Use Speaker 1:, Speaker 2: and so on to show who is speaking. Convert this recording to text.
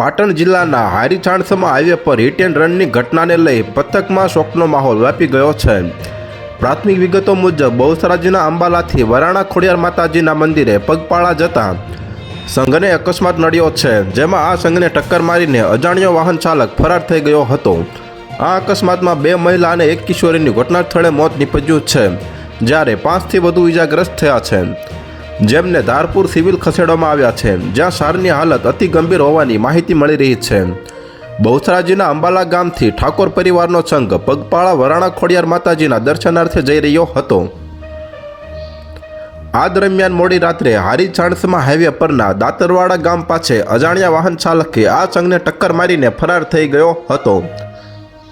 Speaker 1: પાટણ જિલ્લાના હારી ચાણસમા હાઈવે પર હિટ એન્ડ રનની ઘટનાને લઈ પથકમાં શોકનો માહોલ વ્યાપી ગયો છે. પ્રાથમિક વિગતો મુજબ, બહુસરાજીના અંબાલાથી વરાણા ખોડિયાર માતાજીના મંદિરે પગપાળા જતા સંઘને અકસ્માત નડ્યો છે, જેમાં આ સંઘને ટક્કર મારીને અજાણ્યો વાહન ચાલક ફરાર થઈ ગયો હતો. આ અકસ્માતમાં બે મહિલા અને એક કિશોરીની ઘટના સ્થળે મોત નીપજ્યું છે, જ્યારે પાંચથી વધુ ઇજાગ્રસ્ત થયા છે. જેમને ધારપુર સિવિલ ખસેડવામાં આવ્યા છે, જ્યાં સારની હાલત અતિ ગંભીર હોવાની માહિતી મળી રહી છે. બહુસરાજીના અંબાલા ગામથી ઠાકોર પરિવારનો સંઘ પગપાળા વરાણા ખોડિયાર માતાજીના દર્શનાર્થે જઈ રહ્યો હતો. આ દરમિયાન મોડી રાત્રે હારી ચાણસમાં હાઈવે પરના દાતરવાડા ગામ પાસે અજાણ્યા વાહન ચાલકે આ સંઘને ટક્કર મારીને ફરાર થઈ ગયો હતો.